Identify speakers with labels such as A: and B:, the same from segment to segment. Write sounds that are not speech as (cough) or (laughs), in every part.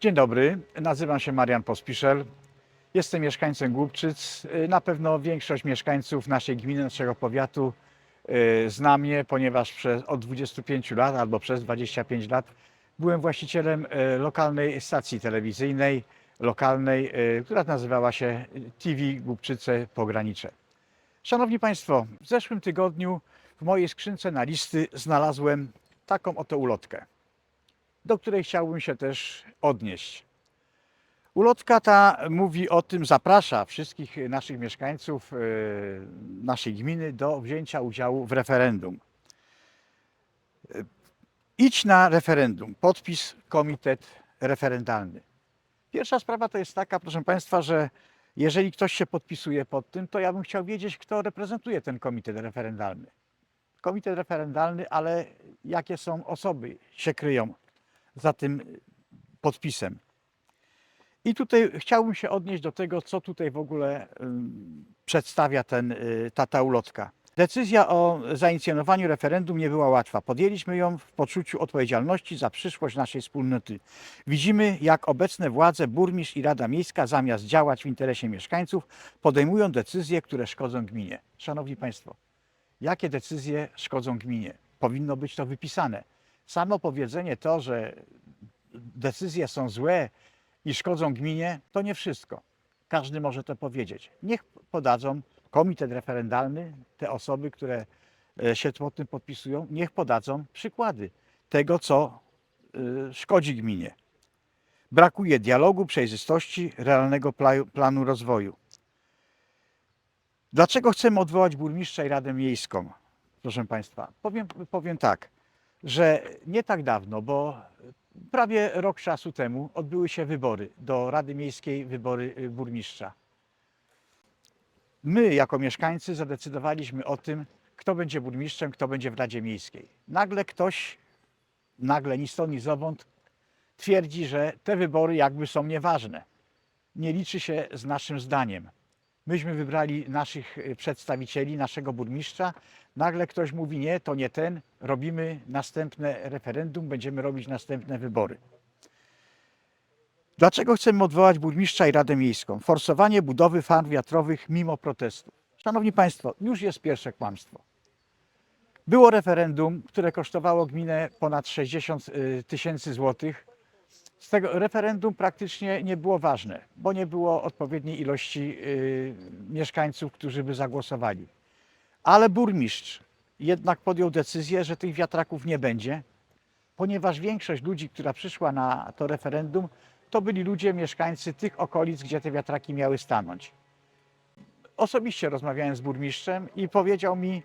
A: Dzień dobry, nazywam się Marian Pospiszel. Jestem mieszkańcem Głubczyc. Na pewno większość mieszkańców naszej gminy, naszego powiatu y, zna mnie, ponieważ przez, od 25 lat albo przez 25 lat byłem właścicielem y, lokalnej stacji telewizyjnej, lokalnej, y, która nazywała się TV Głubczyce Pogranicze. Szanowni Państwo, w zeszłym tygodniu w mojej skrzynce na listy znalazłem taką oto ulotkę do której chciałbym się też odnieść. Ulotka ta mówi o tym, zaprasza wszystkich naszych mieszkańców e, naszej gminy do wzięcia udziału w referendum. E, Idź na referendum, podpis komitet referendalny. Pierwsza sprawa to jest taka, proszę Państwa, że jeżeli ktoś się podpisuje pod tym, to ja bym chciał wiedzieć, kto reprezentuje ten komitet referendalny. Komitet referendalny, ale jakie są osoby się kryją za tym podpisem. I tutaj chciałbym się odnieść do tego, co tutaj w ogóle ym, przedstawia ten, y, ta, ta ulotka. Decyzja o zainicjowaniu referendum nie była łatwa. Podjęliśmy ją w poczuciu odpowiedzialności za przyszłość naszej wspólnoty. Widzimy, jak obecne władze, burmistrz i Rada Miejska, zamiast działać w interesie mieszkańców, podejmują decyzje, które szkodzą gminie. Szanowni Państwo, jakie decyzje szkodzą gminie? Powinno być to wypisane samo powiedzenie to, że decyzje są złe i szkodzą gminie, to nie wszystko. Każdy może to powiedzieć. Niech podadzą komitet referendalny, te osoby, które e, się pod tym podpisują, niech podadzą przykłady tego, co y, szkodzi gminie. Brakuje dialogu, przejrzystości, realnego pla- planu rozwoju. Dlaczego chcemy odwołać burmistrza i Radę Miejską? Proszę Państwa, powiem, powiem tak że nie tak dawno, bo prawie rok czasu temu odbyły się wybory do Rady Miejskiej, wybory y, burmistrza. My, jako mieszkańcy, zadecydowaliśmy o tym, kto będzie burmistrzem, kto będzie w Radzie Miejskiej. Nagle ktoś, nagle ni stąd, ni zowąd, twierdzi, że te wybory jakby są nieważne. Nie liczy się z naszym zdaniem. Myśmy wybrali naszych y, przedstawicieli, naszego burmistrza. Nagle ktoś mówi: Nie, to nie ten, robimy następne referendum, będziemy robić następne wybory. Dlaczego chcemy odwołać burmistrza i Radę Miejską? Forsowanie budowy farm wiatrowych mimo protestów. Szanowni Państwo, już jest pierwsze kłamstwo. Było referendum, które kosztowało gminę ponad 60 y, tysięcy złotych. Z tego referendum praktycznie nie było ważne, bo nie było odpowiedniej ilości y, mieszkańców, którzy by zagłosowali. Ale burmistrz jednak podjął decyzję, że tych wiatraków nie będzie, ponieważ większość ludzi, która przyszła na to referendum, to byli ludzie, mieszkańcy tych okolic, gdzie te wiatraki miały stanąć. Osobiście rozmawiałem z burmistrzem i powiedział mi,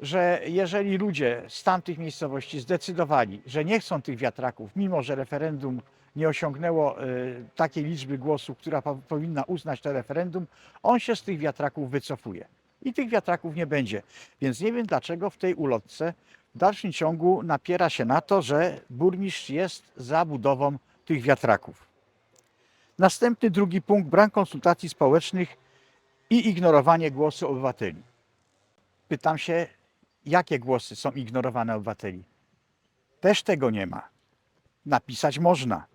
A: że jeżeli ludzie z tamtych miejscowości zdecydowali, że nie chcą tych wiatraków, mimo że referendum nie osiągnęło y, takiej liczby głosów, która po- powinna uznać to referendum, on się z tych wiatraków wycofuje. I tych wiatraków nie będzie. Więc nie wiem dlaczego w tej ulotce w dalszym ciągu napiera się na to, że burmistrz jest za budową tych wiatraków. Następny drugi punkt, brak konsultacji społecznych i ignorowanie głosu obywateli. Pytam się, jakie głosy są ignorowane obywateli? Też tego nie ma. Napisać można.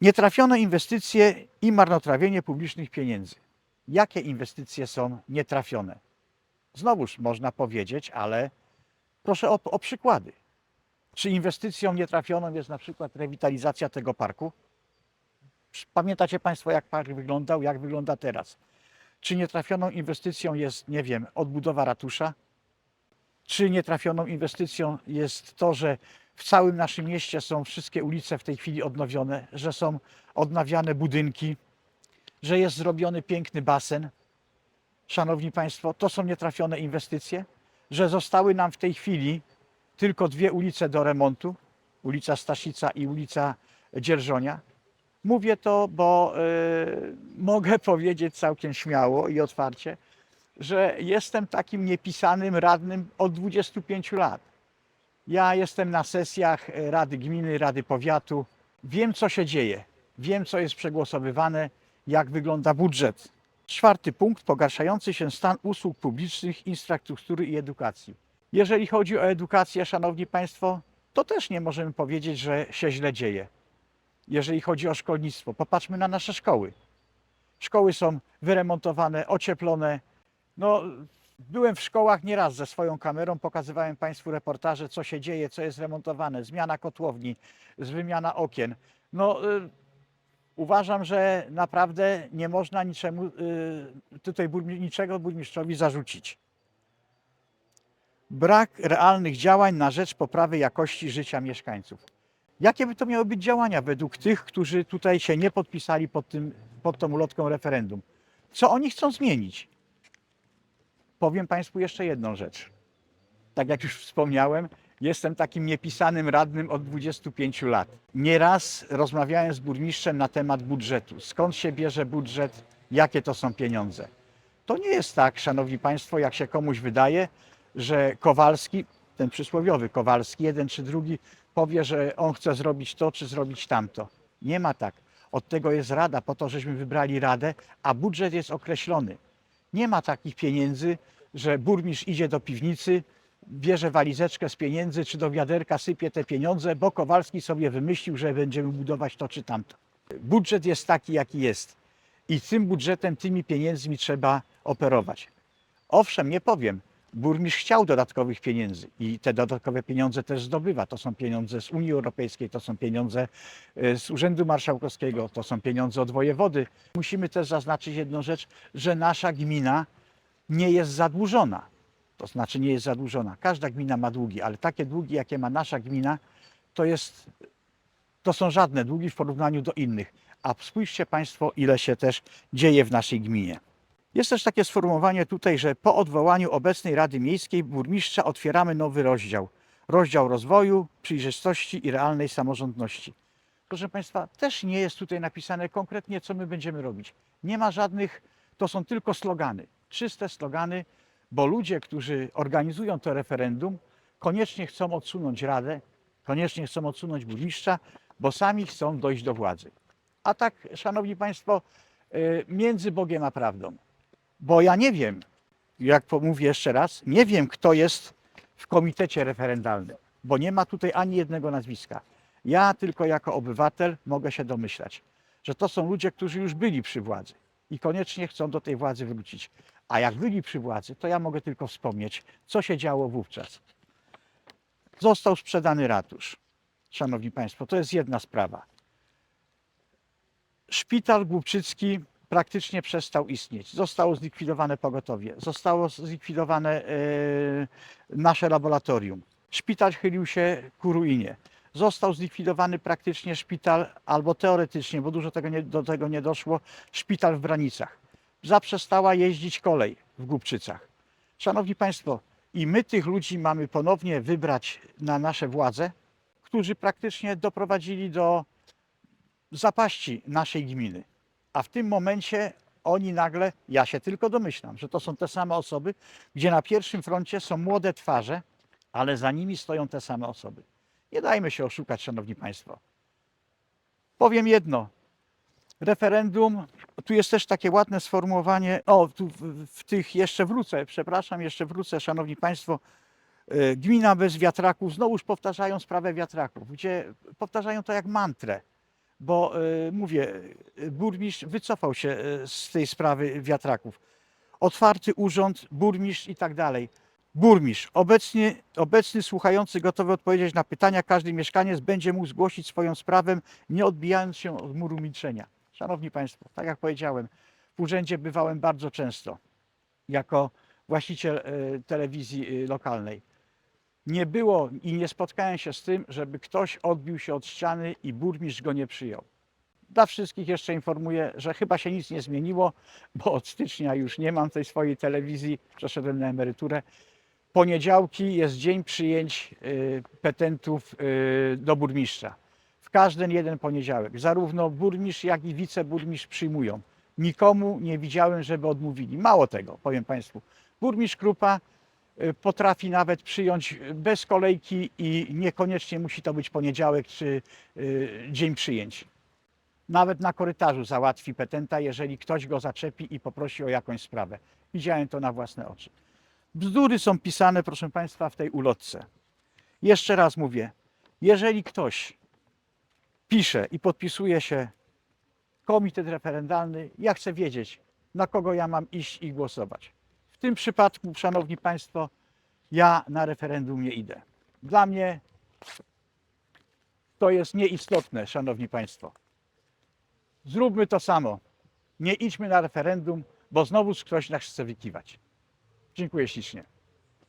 A: Nietrafione inwestycje i marnotrawienie publicznych pieniędzy. Jakie inwestycje są nietrafione? Znowuż można powiedzieć, ale proszę o, o przykłady. Czy inwestycją nietrafioną jest na przykład rewitalizacja tego parku? Pamiętacie Państwo, jak park wyglądał, jak wygląda teraz? Czy nietrafioną inwestycją jest, nie wiem, odbudowa ratusza? Czy nietrafioną inwestycją jest to, że w całym naszym mieście są wszystkie ulice w tej chwili odnowione, że są odnawiane budynki, że jest zrobiony piękny basen? Szanowni Państwo, to są nietrafione inwestycje, że zostały nam w tej chwili tylko dwie ulice do remontu, ulica Staszica i ulica Dzierżonia. Mówię to, bo y, mogę (laughs) powiedzieć całkiem śmiało i otwarcie, że jestem takim niepisanym radnym od 25 lat. Ja jestem na sesjach e, Rady Gminy, Rady Powiatu. Wiem, co się dzieje. Wiem, co jest przegłosowywane, jak wygląda budżet. Czwarty punkt, pogarszający się stan usług publicznych, infrastruktury i edukacji. Jeżeli chodzi o edukację, Szanowni Państwo, to też nie możemy powiedzieć, że się źle dzieje. jeżeli chodzi o szkolnictwo. Popatrzmy na nasze szkoły. Szkoły są wyremontowane, ocieplone. No, byłem w szkołach nieraz ze swoją kamerą, pokazywałem Państwu reportaże, co się dzieje, co jest remontowane, zmiana kotłowni, wymiana okien. No, y, uważam, że naprawdę nie można niczemu, y, tutaj burmi- niczego burmistrzowi zarzucić. Brak realnych działań na rzecz poprawy jakości życia mieszkańców. Jakie by to miały być działania według tych, którzy tutaj się nie podpisali pod, tym, pod tą ulotką referendum? Co oni chcą zmienić? Powiem Państwu jeszcze jedną rzecz. Tak jak już wspomniałem, jestem takim niepisanym radnym od 25 lat. Nieraz rozmawiałem z burmistrzem na temat budżetu. Skąd się bierze budżet, jakie to są pieniądze. To nie jest tak, szanowni państwo, jak się komuś wydaje, że Kowalski, ten przysłowiowy Kowalski, jeden czy drugi, powie, że on chce zrobić to czy zrobić tamto. Nie ma tak. Od tego jest rada, po to, żeśmy wybrali radę, a budżet jest określony. Nie ma takich pieniędzy, że burmistrz idzie do piwnicy, bierze walizeczkę z pieniędzy, czy do wiaderka sypie te pieniądze, bo Kowalski sobie wymyślił, że będziemy budować to czy tamto. Budżet jest taki, jaki jest. I tym budżetem, tymi pieniędzmi trzeba operować. Owszem, nie powiem, burmistrz chciał dodatkowych pieniędzy i te dodatkowe pieniądze też zdobywa. To są pieniądze z Unii Europejskiej, to są pieniądze e, z Urzędu Marszałkowskiego, to są pieniądze od wojewody. Musimy też zaznaczyć jedną rzecz, że nasza gmina nie jest zadłużona. To znaczy nie jest zadłużona. Każda gmina ma długi, ale takie długi, jakie ma nasza gmina, to, jest, to są żadne długi w porównaniu do innych. A spójrzcie Państwo, ile się też dzieje w naszej gminie. Jest też takie sformułowanie tutaj, że po odwołaniu obecnej Rady Miejskiej burmistrza otwieramy nowy rozdział. Rozdział rozwoju, przejrzystości i realnej samorządności. Proszę Państwa, też nie jest tutaj napisane konkretnie, co my będziemy robić. Nie ma żadnych, to są tylko slogany, czyste slogany, bo ludzie, którzy organizują to referendum, koniecznie chcą odsunąć Radę, koniecznie chcą odsunąć burmistrza, bo sami chcą dojść do władzy. A tak, Szanowni Państwo, y, między Bogiem a prawdą. Bo ja nie wiem, jak pomówię jeszcze raz, nie wiem, kto jest w komitecie referendalnym, bo nie ma tutaj ani jednego nazwiska. Ja tylko jako obywatel mogę się domyślać, że to są ludzie, którzy już byli przy władzy i koniecznie chcą do tej władzy wrócić. A jak byli przy władzy, to ja mogę tylko wspomnieć, co się działo wówczas. Został sprzedany ratusz. Szanowni Państwo, to jest jedna sprawa. Szpital Głubczycki praktycznie przestał istnieć. Zostało zlikwidowane pogotowie, zostało zlikwidowane e, nasze laboratorium. Szpital chylił się ku ruinie. Został zlikwidowany praktycznie szpital, albo teoretycznie, bo dużo tego nie, do tego nie doszło, szpital w Branicach. Zaprzestała jeździć kolej w Głubczycach. Szanowni Państwo, i my tych ludzi mamy ponownie wybrać na nasze władze, którzy praktycznie doprowadzili do zapaści naszej gminy. A w tym momencie oni nagle, ja się tylko domyślam, że to są te same osoby, gdzie na pierwszym froncie są młode twarze, ale za nimi stoją te same osoby. Nie dajmy się oszukać, Szanowni Państwo. Powiem jedno. Referendum, tu jest też takie ładne sformułowanie, o, tu w, w tych jeszcze wrócę, przepraszam, jeszcze wrócę, Szanowni Państwo. E, Gmina bez wiatraków, znowuż powtarzają sprawę wiatraków, gdzie powtarzają to jak mantrę bo y, mówię, burmistrz wycofał się y, z tej sprawy wiatraków. Otwarty urząd, burmistrz i tak dalej. Burmistrz, obecnie, obecny słuchający gotowy odpowiedzieć na pytania, każdy mieszkaniec będzie mógł zgłosić swoją sprawę, nie odbijając się od muru milczenia. Szanowni Państwo, tak jak powiedziałem, w urzędzie bywałem bardzo często jako właściciel y, telewizji lokalnej nie było i nie spotkałem się z tym, żeby ktoś odbił się od ściany i burmistrz go nie przyjął. Dla wszystkich jeszcze informuję, że chyba się nic nie zmieniło, bo od stycznia już nie mam tej swojej telewizji, przeszedłem na emeryturę. Poniedziałki jest dzień przyjęć y, petentów y, do burmistrza. W każdy jeden poniedziałek. Zarówno burmistrz, jak i wiceburmistrz przyjmują. Nikomu nie widziałem, żeby odmówili. Mało tego, powiem Państwu. Burmistrz Krupa potrafi nawet przyjąć bez kolejki i niekoniecznie musi to być poniedziałek czy y, dzień przyjęć. Nawet na korytarzu załatwi petenta, jeżeli ktoś go zaczepi i poprosi o jakąś sprawę. Widziałem to na własne oczy. Bzdury są pisane, proszę Państwa, w tej ulotce. Jeszcze raz mówię, jeżeli ktoś pisze i podpisuje się komitet referendalny, ja chcę wiedzieć, na kogo ja mam iść i głosować. W tym przypadku, Szanowni Państwo, ja na referendum nie idę. Dla mnie to jest nieistotne, Szanowni Państwo. Zróbmy to samo. Nie idźmy na referendum, bo znowu ktoś nas chce wykiwać. Dziękuję ślicznie.